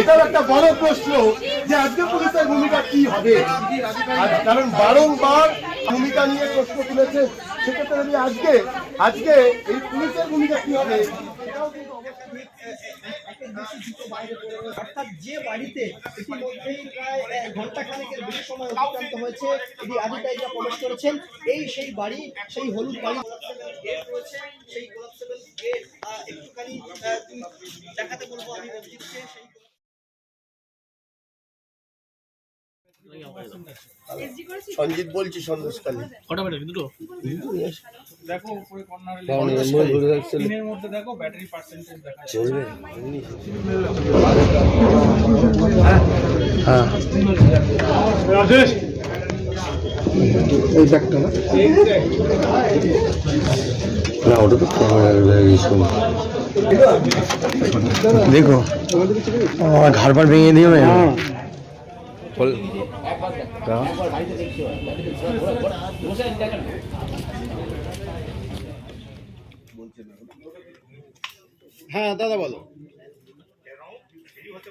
এটাও একটা বড় প্রশ্ন যে আজকে পুলিশের ভূমিকা কি হবে? কারণ বারংবার ভূমিকা নিয়ে প্রশ্ন তুলেছে, সেক্ষেত্রে আজকে আজকে এই পুলিশের ভূমিকা কি হবে? অর্থাৎ যে বাড়িতে ইতিমধ্যেই প্রায় ঘণ্টা খানেকের সময় অতিক্রান্ত হয়েছে, এটি আধিকারিকরা প্রবেশ করেছেন। এই সেই বাড়ি, সেই হলুদ বাড়ি দেখাতে বলব আমি সেই সঞ্জিত বলছি সন্দেশকালী কটা ব্যাটারি দুটো? দেখো উপরে কর্নারে মধ্যে দেখো ব্যাটারি পার্সেন্টেজ দেখা যাচ্ছে। এই ব্যাগটা না? না ওটা তো দেখো আমার ঘাড় পাড় ভেঙে দিও না হ্যাঁ দাদা বলো। এই মুহূর্তে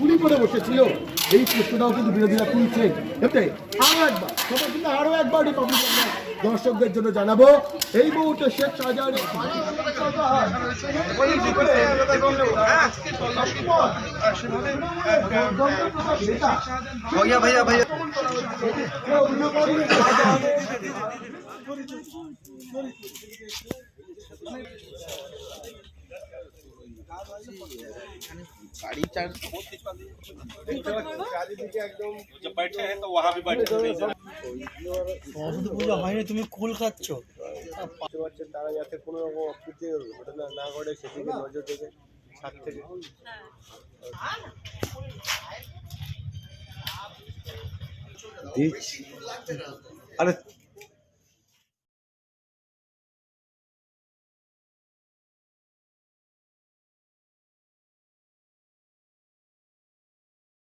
গুলি করে বসেছিল। এই প্রশ্নটাও কিন্তু বিরোধীরা তুলছে। এতে আরও একবার, সবাই কিন্তু আরও একবার রিপাবলিক দর্শকদের জন্য জানাব। এই মুহূর্তে শেখ শাহজাহানের ভাইয়া ভাইয়া ভাইয়া। সরস্বতী পুজো হয়নি তুমি কুল খাচ্ছ বুঝতে পারছেন তারা যাতে কোনো রকম অপ্রীতির ঘটনা না ঘটে সেদিকে নজর ছাদ থেকে আরে